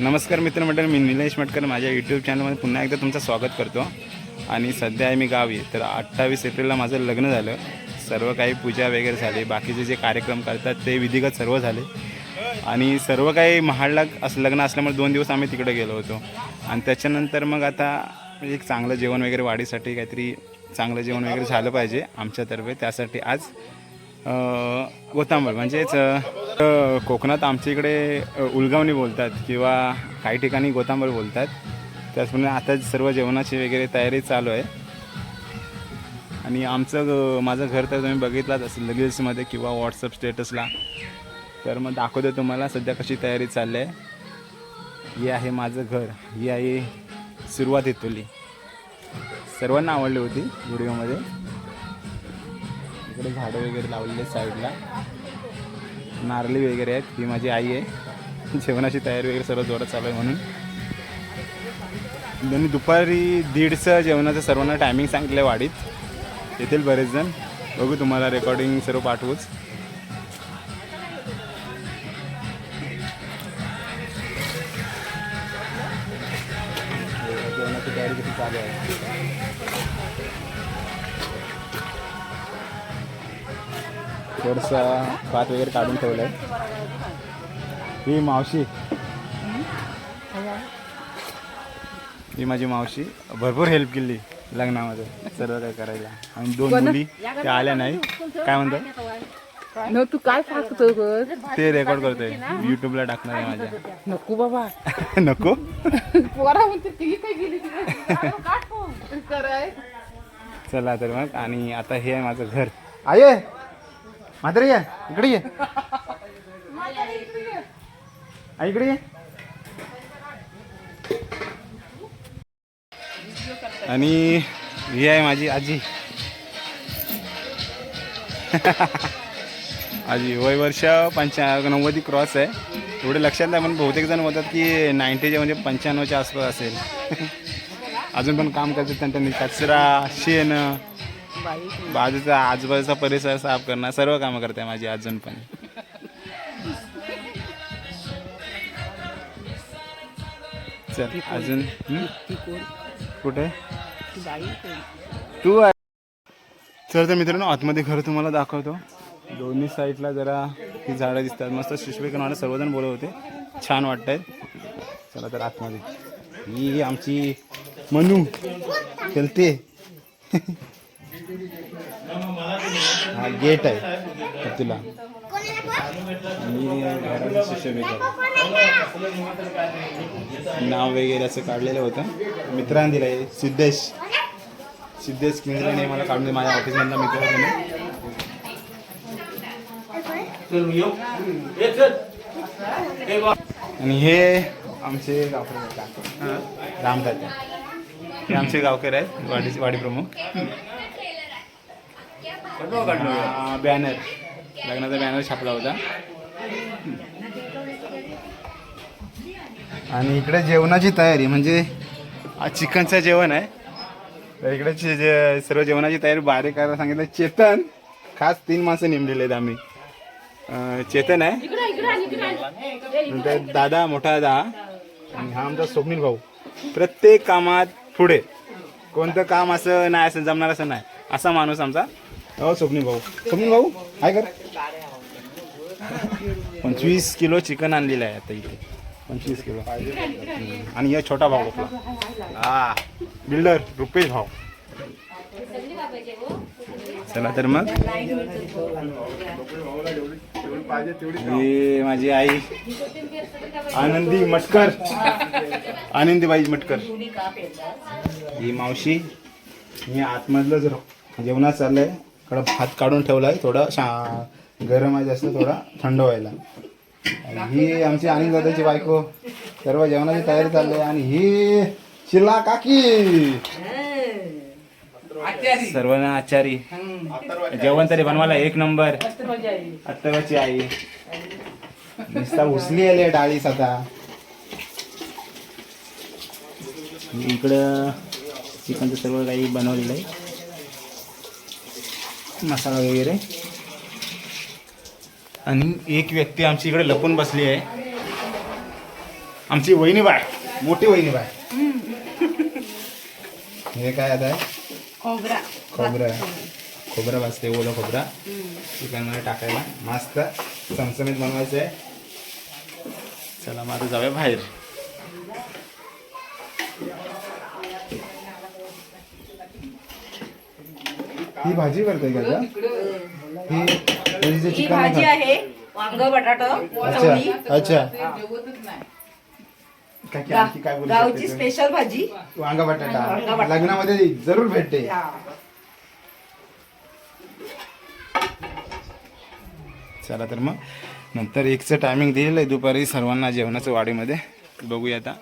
नमस्कार मित्रमंडळ मी निलेश मटकर माझ्या यूट्यूब चॅनलमध्ये पुन्हा एकदा तुमचं स्वागत करतो. आणि सध्या आहे मी गावी तर अठ्ठावीस एप्रिलला माझं लग्न झालं. सर्व काही पूजा वगैरे झाली बाकीचे जे कार्यक्रम करतात ते विधिगत सर्व झाले. आणि सर्व काही महाडला असं लग्न असल्यामुळे दोन दिवस आम्ही तिकडे गेलो होतो. आणि त्याच्यानंतर मग आता म्हणजे एक चांगलं जेवण वगैरे वाढीसाठी काहीतरी चांगलं जेवण वगैरे झालं पाहिजे आमच्यातर्फे. त्यासाठी आज गोतांबळ म्हणजेच कोकणात आमच्या इकडे उलगावणी बोलतात किंवा काही ठिकाणी गोतांबळ बोलतात. त्याचप्रमाणे आता सर्व जेवणाची वगैरे तयारी चालू आहे. आणि आमचं ग- माझं घर तर तुम्ही बघितलाच असेल रील्समध्ये किंवा व्हॉट्सअप स्टेटसला तर मग दाखवतो तुम्हाला सध्या कशी तयारी चालली आहे. हे आहे माझं घर ही आहे सुरुवात इथली सर्वांना आवडली होती व्हिडिओमध्ये इकडे झाडं वगैरे लावलेले आहेत साईडला. नारळी वगैरे आहेत ही माझी आई आहे. जेवणाची तयारी वगैरे सर्व जोरात चालू आहे म्हणून. त्यांनी दुपारी दीडचं जेवणाचं सर्वांना टायमिंग सांगितलं आहे वाडीत. येतील बरेच जण बघू तुम्हाला रेकॉर्डिंग सर्व पाठवूच. भात वगैरे काढून ठेवलं आहे ही मावशी. ही माझी मावशी. भरपूर हेल्प केली लग्नामध्ये. सर्व काय करायला. आणि दोन मुली त्या आल्या नाही. काय म्हणतात न तू काय ते रेकॉर्ड करतोय. युट्यूबला टाकणार आहे माझ्या. नको बाबा. नको? म्हणते चला तर मग. आणि आता हे आहे माझं घर. आहे म्हातारी ये इकडे ये. आ, इकडे ये. आणि ही आहे माझी आजी. आजी वय वर्ष पंचा नव्वदी क्रॉस आहे. एवढे लक्षात नाही पण बहुतेक जण म्हणतात की नाईन्टीच्या म्हणजे पंच्याण्णवच्या आसपास असेल. अजून पण काम करतात त्यांनी. कचरा शेण बाजूचा आजूबाजूचा परिसर साफ करणं सर्व कामं करते माझी अजून पण. चल अजून? कुठे? तू आहे चल तर मित्रांनो आतमध्ये घर तुम्हाला दाखवतो. दोन्ही साईडला जरा ही झाडं दिसतात. मस्त शिशबेकन मला सर्वजण बोलत होते. छान वाटतंय. चला तर आतमध्ये. ही आमची मनू. चलते हा गेट आहे. तुला. आणि घराचं नाव वगैरे असं काढलेलं होतं. मित्रांनी दिलं आहे सिद्धेश. सिद्धेश केंद्राने मला काढून दिलं माझ्या ऑफिसमधला मित्र होता आणि हे आमचे गावकर रामदादा. हे आमचे गावकर आहेत. वाडी वाडी प्रमुख. बॅनर लग्नाचा बॅनर छापला होता. आणि इकडे जेवणाची तयारी म्हणजे आज चिकनचं जेवण आहे. तर इकडे जे- सर्व जेवणाची तयारी बारीक करायला सांगितलं. चेतन खास तीन माणसं नेमलेले आहेत आम्ही. चेतन आहे. नंतर दादा मोठा दादा. आणि हा आमचा स्वप्नील भाऊ. प्रत्येक कामात पुढे. कोणतं काम असं नाही असं जमणार असं नाही. असा माणूस आमचा हो स्वप्नील भाऊ. स्वप्नील भाऊ काय कर? पंचवीस किलो चिकन आणलेलं आहे आता इथे. पंचवीस किलो. आणि हा छोटा भाऊ आपला. हा. बिल्डर रुपेश भाऊ. चला तर मग. ही माझी आई. आनंदी मटकर. आनंदीबाई मटकर. ही मावशी. मी आतमधलं जर जेवणात चाललंय. थोडा भात काढून ठेवलाय थोडा शा गरम आहे जास्त थोडा थंड व्हायला. आणि ही आमची अनिल दादाची बायको सर्व जेवणाची तयारी चालली आहे आणि ही शिला काकी. सर्वांना आचारी. जेवण तरी बनवायला एक नंबर. अत्तराची आई. नुसता उचली आली आहे डाळीस आता. इकडं चिकनचं सर्व काही बनवलेलं आहे. मसाला वगैरे. आणि एक व्यक्ती आमची इकडे लपून बसली आहे. आमची वहिनी बाय मोठी वहिनी बाय. हे काय आता? आहे खोबरा. खोबरं. खोबरं भाजते ओलं खोबरा. चिकनमध्ये टाकायला. मस्त चमचमीत बनवायचं आहे चला मग आता जाऊया बाहेर. ही भाजी करते का? ही म्हणजे जे ही चिकन भाजी आहे वांग बटाटा? चवळी. अच्छा. अच्छा काय काय आणखी काय बोलू गावची शकते तुम्ही? स्पेशल भाजी. वांगा बटाटा. वांगा बटाटा. लग्नामध्ये जरूर भेटते. चला तर मग. नंतर एकचं टायमिंग दिलेलं आहे दुपारी सर्वांना जेवणाचं वाडीमध्ये. बघूया आता.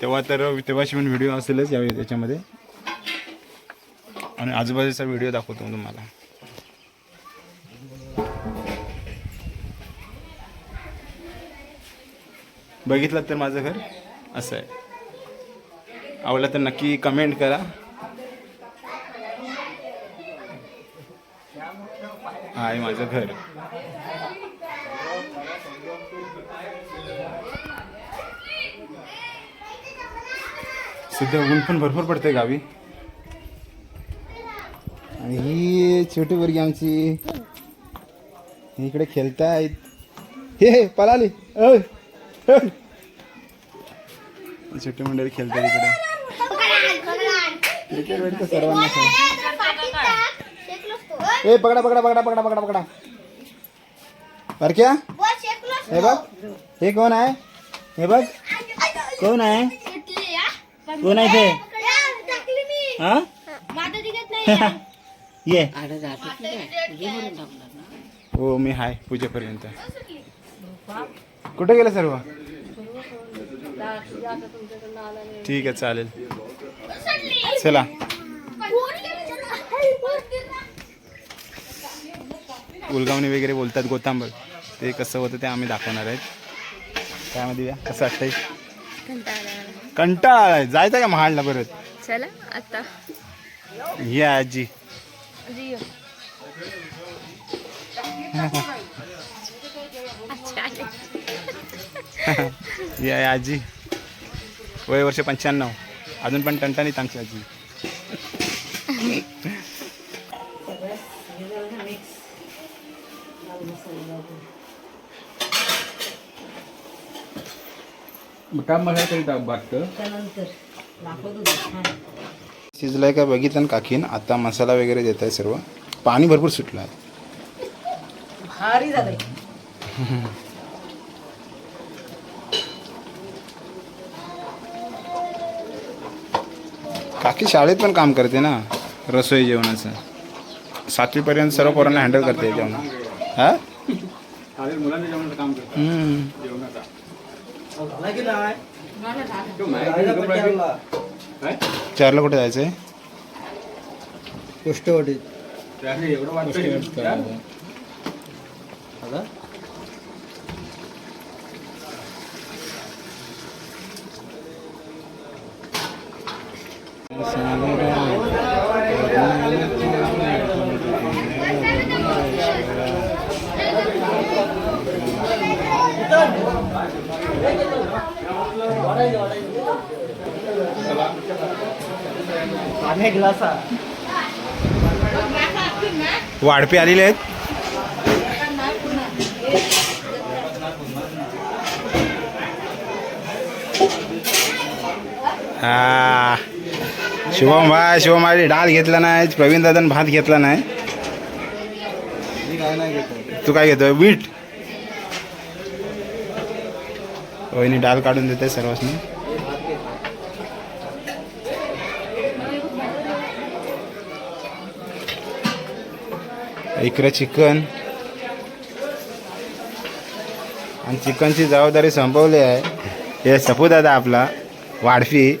तेव्हा तर तेव्हाची पण व्हिडिओ असेलच यावेळी त्याच्यामध्ये. आणि आजूबाजूचा व्हिडिओ दाखवतो तुम्हाला. बघितलं तर माझं घर? असं आहे. आवडलं तर नक्की कमेंट करा. हाय आहे माझं घर. सध्या ऊन पण भरपूर पडते गावी आणि ही छोटी वर्गी आमची. इकडे खेळतायत. हे ओय, ओय. छोटी मंडळी खेळतात इकडे. क्रिकेट भेटतं सर्वांना ए पकडा पकडा पकडा पकडा पकडा पकडा. क्या हे बघ. हे कोण आहे? हे बघ. कोण आहे? कोण आहे ते? हा. ये. हो मी हाय पूजेपर्यंत. कुठे गेले सर्व? ठीक आहे चालेल. चला. उलगावणी वगैरे बोलतात गोतांबर ते कसं होतं ते आम्ही दाखवणार आहेत. काय मध्ये या. कसं वाटतंय? कंटाळा आलाय. जायचं का महाडला परत? चला आता. ही आजी. ही आहे आजी. वय वर्ष पंच्याण्णव. अजून पण टणटणीत आमची आजी काम बघायला तरी टाक बागतं शिजलाय का बघितलं ना काकीन. आता मसाला वगैरे देत आहे सर्व. पाणी भरपूर सुटलं आहे भारी झालंय. काकी शाळेत पण काम करते ना रसोई जेवणाचं. सातवीपर्यंत सर्व पोरांना हँडल करते जेवण. हा? चालेल मुलांच्या जेवणाचं काम करतो हम्म. चारला कुठे जायचंय त्याने एवढं वाढपे आलेले आहेत. हा. शुभम भाई शुभम भाई डाळ घेतला नाही प्रवीण दादान भात घेतला नाही. तू काय घेतोय? बीट वहिनी डाळ काढून देते सर्वांनी इकडे चिकन. आणि चिकनची जबाबदारी संपवली आहे. हे सपू आता आपला वाढफी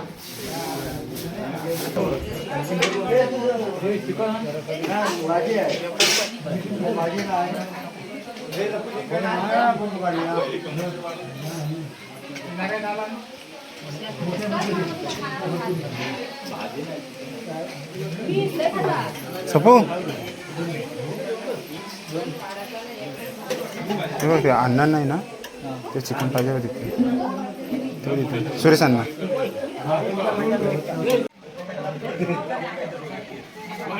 सपू? ते बघ ते अण्णा नाही ना? ते चिकन पाहिजे होते.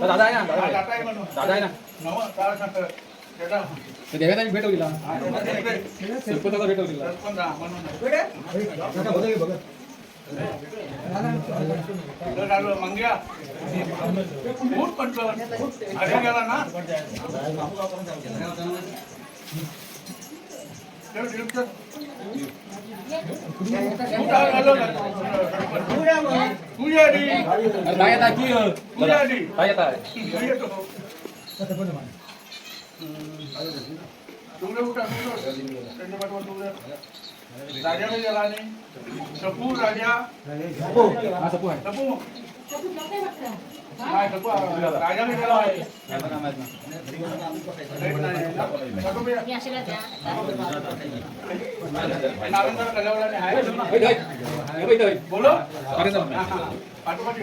दादा आहे ना दादा आहे ना देवेंद्र भेटवलीला सरपंचाला भेटवलीला मंग्या खूप पंचवन अरे गेला ना राजा गेला आणि सपू राजा सपू नाही सपू राजा गेला आहे नारायण कल्यावळाने आहे बोलो पाठोपाठी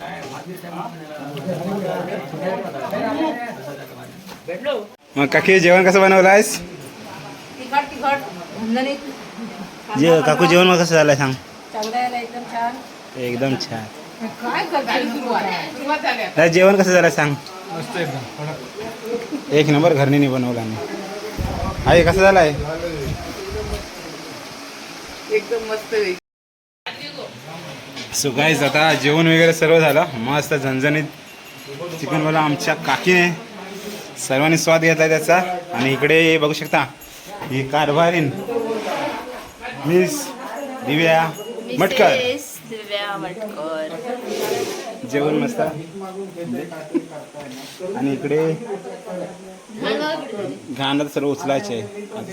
ना काको दा काको काको या मग काकी जेवण कसं बनवलं आहेस तिखट तिखट. झणझणीत जे काकू जेवण मग कसं झालं सांग? चांगलं यायला एकदम छान. एकदम छान. काय करताय? सुरुवात. सुरुवात झाली आता. नाही जेवण कसं झालं सांग? एक नंबर घरनीने बनवला आणि आहे कसं झालं आहे एकदम मस्त आहे. सो गाईज आता जेवण वगैरे सर्व झालं. मस्त झणझणीत चिकनवाला आमच्या काकीने सर्वांनी स्वाद घेतला त्याचा. आणि इकडे बघू शकता ही कारभारीन मिस दिव्या मटकर. जेवण मस्त. आणि इकडे घाण सर्व उचलायचे.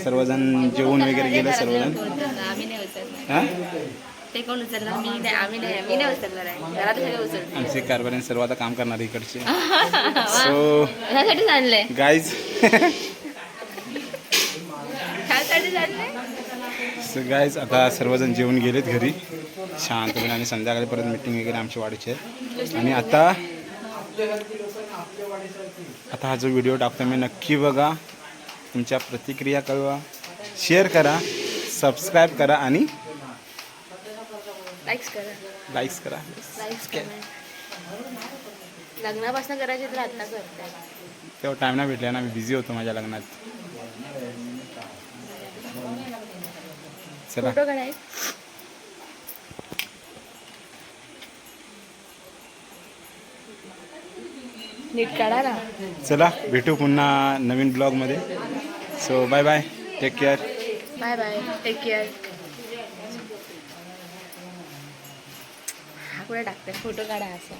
सर्वजण जेवण वगैरे गेले सर्वजण. ते कोण उचलणार? मी नाही आम्ही नाही मी नाही उचलणार आहे. घरात सगळे उचलते आमचे कारभारी सर्व आता काम करणार इकडचे. सो ह्यासाठीच आणलंय गाईज ह्यासाठीच आणलंय सो गाईज आता सर्वजण जेवून गेलेत घरी. शांतपणे आणि संध्याकाळी परत मिटिंग वगैरे आमची वाढीची आहे. आणि आता आता हा जो व्हिडिओ टाकतो मी नक्की बघा. तुमच्या प्रतिक्रिया कळवा. शेअर करा. सबस्क्राईब करा आणि लाईक्स करा. लाईक्स करा. लाईक्स करा. लग्नापासून करायचे तर आत्ता करते तेव्हा टाईम नाही भेटला ना मी बिझी होतो माझ्या लग्नात. चला. फोटो काढाय. नीट काढा ना. चला भेटू पुन्हा नवीन ब्लॉगमध्ये so bye bye take care bye bye take care हा कुठे टाकते फोटो काढा असं